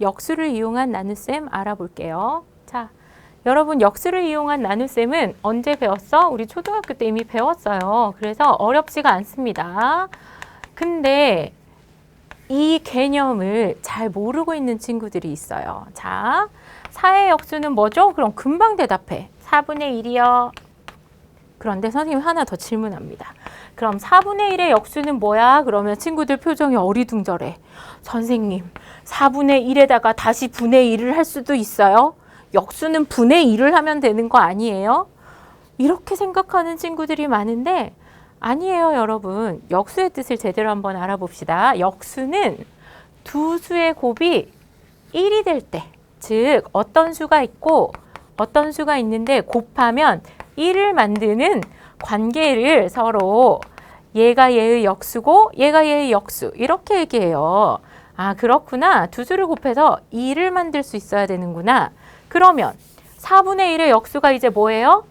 역수를 이용한 나눗셈 알아볼게요. 자, 여러분 역수를 이용한 나눗셈은 언제 배웠어? 우리 초등학교 때 이미 배웠어요. 그래서 어렵지가 않습니다. 근데 이 개념을 잘 모르고 있는 친구들이 있어요. 자, 4의 역수는 뭐죠? 그럼 금방 대답해. 4분의 1이요. 그런데 선생님 하나 더 질문합니다. 그럼 4분의 1의 역수는 뭐야? 그러면 친구들 표정이 어리둥절해. 선생님, 4분의 1에다가 다시 분의 1을 할 수도 있어요? 역수는 분의 1을 하면 되는 거 아니에요? 이렇게 생각하는 친구들이 많은데 아니에요, 여러분. 역수의 뜻을 제대로 한번 알아봅시다. 역수는 두 수의 곱이 1이 될 때, 즉 어떤 수가 있고 어떤 수가 있는데 곱하면 1을 만드는 관계를 서로 얘가 얘의 역수고 얘가 얘의 역수 이렇게 얘기해요. 아 그렇구나. 두 수를 곱해서 2를 만들 수 있어야 되는구나. 그러면 4분의 1의 역수가 이제 뭐예요?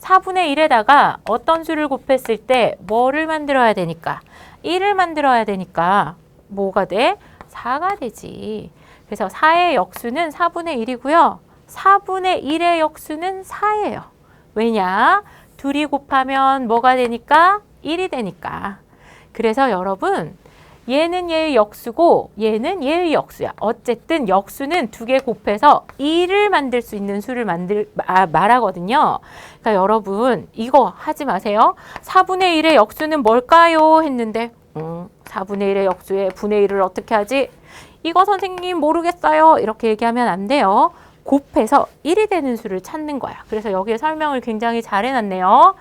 4분의 1에다가 어떤 수를 곱했을 때 뭐를 만들어야 되니까 1을 만들어야 되니까 뭐가 돼? 4가 되지. 그래서 4의 역수는 4분의 1이고요. 4분의 1의 역수는 4예요. 왜냐? 둘이 곱하면 뭐가 되니까? 1이 되니까. 그래서 여러분, 얘는 얘의 역수고 얘는 얘의 역수야. 어쨌든 역수는 두 개 곱해서 1을 만들 수 있는 수를 만들 아, 말하거든요. 그러니까 여러분 이거 하지 마세요. 4분의 1의 역수는 뭘까요? 했는데 음, 4분의 1의 역수에 분의 1을 어떻게 하지? 이거 선생님 모르겠어요. 이렇게 얘기하면 안 돼요. 곱해서 1이 되는 수를 찾는 거야. 그래서 여기에 설명을 굉장히 잘 해놨네요.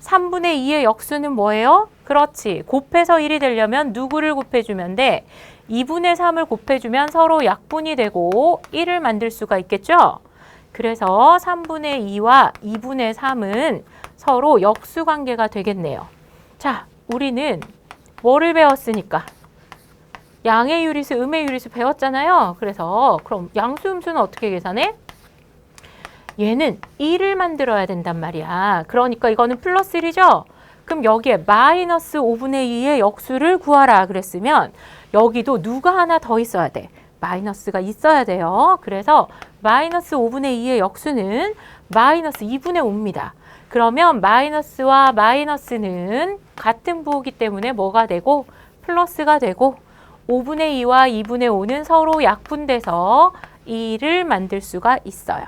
3분의 2의 역수는 뭐예요? 그렇지. 곱해서 1이 되려면 누구를 곱해주면 돼? 2분의 3을 곱해주면 서로 약분이 되고 1을 만들 수가 있겠죠? 그래서 3분의 2와 2분의 3은 서로 역수 관계가 되겠네요. 자, 우리는 뭐를 배웠으니까? 양의 유리수, 음의 유리수 배웠잖아요. 그래서 그럼 양수, 음수는 어떻게 계산해? 얘는 1을 만들어야 된단 말이야. 그러니까 이거는 플러스 1이죠? 그럼 여기에 마이너스 5분의 2의 역수를 구하라 그랬으면 여기도 누가 하나 더 있어야 돼. 마이너스가 있어야 돼요. 그래서 마이너스 5분의 2의 역수는 마이너스 2분의 5입니다. 그러면 마이너스와 마이너스는 같은 부호기 때문에 뭐가 되고 플러스가 되고 5분의 2와 2분의 5는 서로 약분돼서 2를 만들 수가 있어요.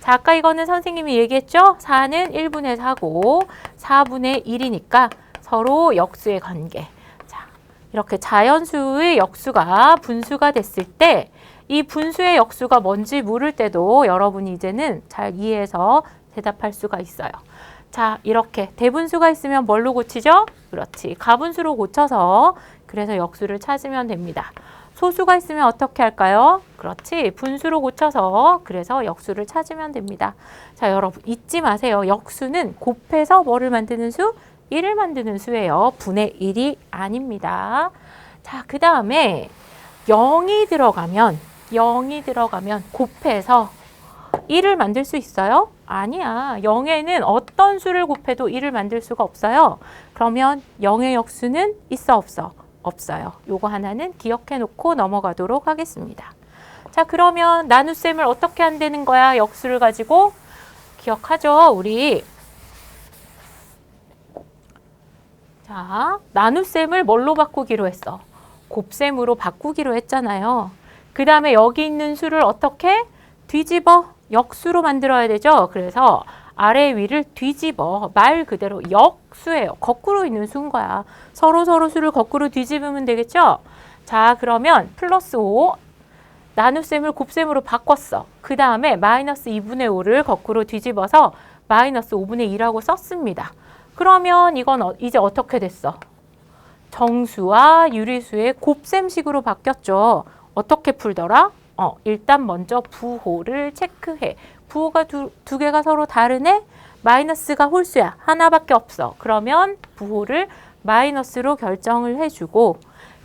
자, 아까 이거는 선생님이 얘기했죠? 4는 1분의 4고 4분의 1이니까 서로 역수의 관계. 자, 이렇게 자연수의 역수가 분수가 됐을 때 이 분수의 역수가 뭔지 물을 때도 여러분이 이제는 잘 이해해서 대답할 수가 있어요. 자, 이렇게 대분수가 있으면 뭘로 고치죠? 그렇지. 가분수로 고쳐서 그래서 역수를 찾으면 됩니다. 소수가 있으면 어떻게 할까요? 그렇지. 분수로 고쳐서 그래서 역수를 찾으면 됩니다. 자, 여러분 잊지 마세요. 역수는 곱해서 뭐를 만드는 수? 1을 만드는 수예요. 분의 1이 아닙니다. 자, 그 다음에 0이 들어가면 0이 들어가면 곱해서 1을 만들 수 있어요? 아니야. 0에는 어떤 수를 곱해도 1을 만들 수가 없어요. 그러면 0의 역수는 있어 없어? 없어요. 요거 하나는 기억해 놓고 넘어가도록 하겠습니다. 자, 그러면 나눗셈을 어떻게 한다는 거야? 역수를 가지고 기억하죠? 우리 자, 나눗셈을 뭘로 바꾸기로 했어? 곱셈으로 바꾸기로 했잖아요. 그 다음에 여기 있는 수를 어떻게 뒤집어 역수로 만들어야 되죠. 그래서 아래 위를 뒤집어 말 그대로 역수예요. 거꾸로 있는 수인 거야. 서로 서로 수를 거꾸로 뒤집으면 되겠죠. 자 그러면 플러스 5 나눗셈을 곱셈으로 바꿨어. 그 다음에 마이너스 2분의 5를 거꾸로 뒤집어서 마이너스 5분의 2라고 썼습니다. 그러면 이건 어, 이제 어떻게 됐어? 정수와 유리수의 곱셈식으로 바뀌었죠. 어떻게 풀더라? 어, 일단 먼저 부호를 체크해. 부호가 두, 두 개가 서로 다르네? 마이너스가 홀수야. 하나밖에 없어. 그러면 부호를 마이너스로 결정을 해주고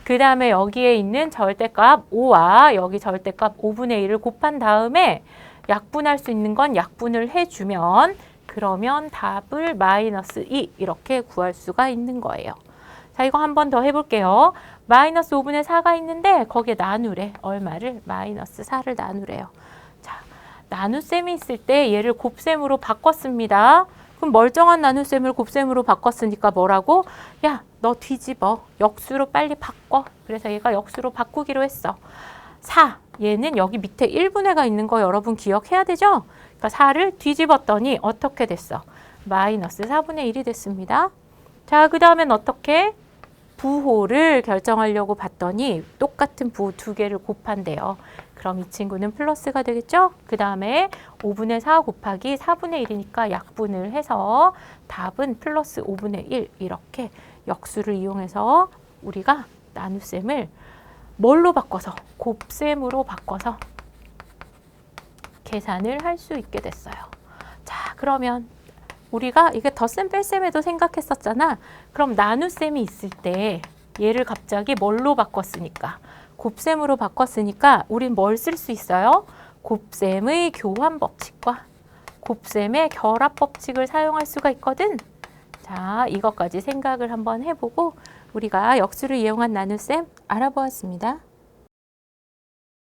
그 다음에 여기에 있는 절대값 5와 여기 절대값 5분의 1을 곱한 다음에 약분할 수 있는 건 약분을 해주면 그러면 답을 마이너스 2 이렇게 구할 수가 있는 거예요. 자, 이거 한 번 더 해볼게요. 마이너스 5분의 4가 있는데 거기에 나누래. 얼마를? 마이너스 4를 나누래요. 자, 나눗셈이 있을 때 얘를 곱셈으로 바꿨습니다. 그럼 멀쩡한 나눗셈을 곱셈으로 바꿨으니까 뭐라고? 야, 너 뒤집어. 역수로 빨리 바꿔. 그래서 얘가 역수로 바꾸기로 했어. 4. 얘는 여기 밑에 1분의가 있는 거 여러분 기억해야 되죠? 그러니까 4를 뒤집었더니 어떻게 됐어? 마이너스 4분의 1이 됐습니다. 자, 그 다음엔 어떻게? 부호를 결정하려고 봤더니 똑같은 부호 두 개를 곱한대요. 그럼 이 친구는 플러스가 되겠죠? 그 다음에 5분의 4 곱하기 4분의 1이니까 약분을 해서 답은 플러스 5분의 1 이렇게 역수를 이용해서 우리가 나눗셈을 뭘로 바꿔서 곱셈으로 바꿔서 계산을 할 수 있게 됐어요. 자, 그러면 우리가 이게 덧셈 뺄셈에도 생각했었잖아. 그럼 나눗셈이 있을 때 얘를 갑자기 뭘로 바꿨으니까 곱셈으로 바꿨으니까 우린 뭘 쓸 수 있어요? 곱셈의 교환 법칙과 곱셈의 결합 법칙을 사용할 수가 있거든. 자, 이것까지 생각을 한번 해보고 우리가 역수를 이용한 나눗셈 알아보았습니다.